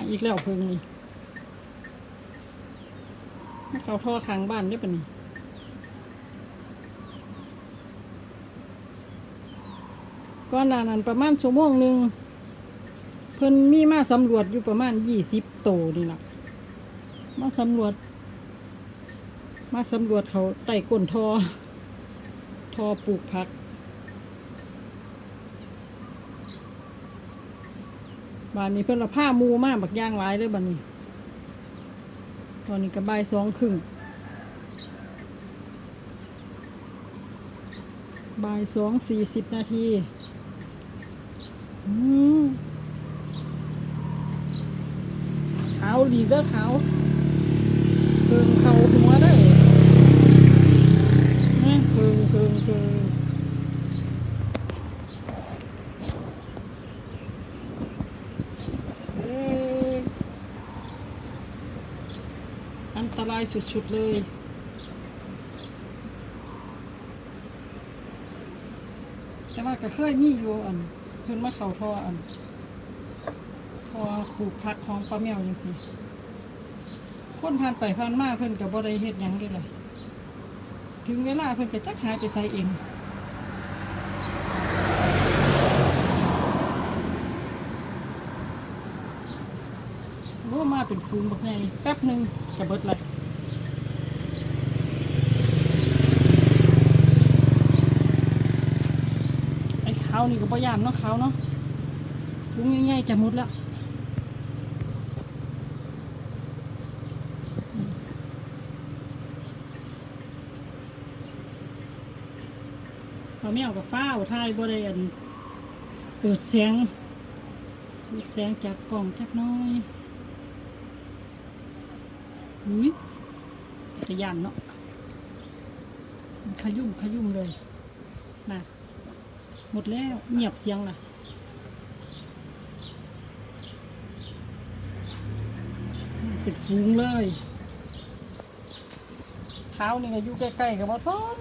มาอีกแล้วเพิ่งนี่เขาท่อข้างบ้านได้ปะนี่ก่อนนานั้นประมาณชั่วโมงหนึ่งเพิ่นมีมาสำรวจอยู่ประมาณยี่สิบโตนี่ละมาสำรวจ มาสำรวจเขาไต่ก้นทอ ทอปลูกผัก บ้านนี้เพิ่นละผ้ามูมากบักย่างหลายเลยบ้านนี้ ตอนนี้ก็บ่ายสองครึ่งบ่ายสองสี่สิบนาทีอืมขาวหลีเด้อขาวเพิงเขาหัวเด้เพิงเพิงเพิง เอ้ย อันตรายสุดๆเลยแต่ว่าก็เคยมีอยู่อันเพิ่นมาเข้าท่ออันทอปลูกผักของป้าแมวจังซี่คนผ่านไปผ่านมาเพิ่นก็บ่ได้เฮ็ดหยังเด้ล่ะถึงเวลาเพิ่นก็จักหาไปใส่เอง โอ้มาเป็นฟูงแบักไงแป๊บหนึ่งจะเบิดเลยไอ้ขาวนี่ก็บ่ยานเนาะขาวเนาะฟูงง่ายๆจะหมดแล้วพอไม่เอากับฟ้าวทายบ่ได้อันเปิดเสียงเปิดแสงจากกล่องจักน้อย อุ้ยจะยันเนาะขยุ่มขยุ่มเลยนะหมดแล้วเงียบเสียงล่ะเป็นสูงเลยเท้านี่ก็อยู่ใกล้ๆกับมาซ้อน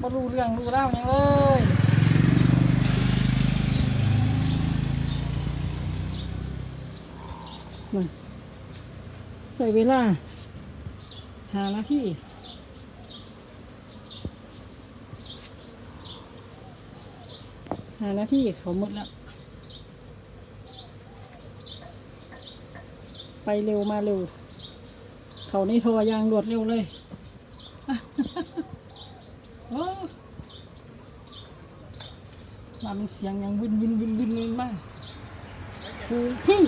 มารู้เรื่องรู้เล่าวหยังเลยนั่น ส่เวลา หานาทีหานาทีเขาหมดแล้ว ไปเร็วมาเร็ว เขานี่โทรยางรวดเร็วเลยโอ้มามันเสียงยังวินวินวินวินวินมากฟูพี่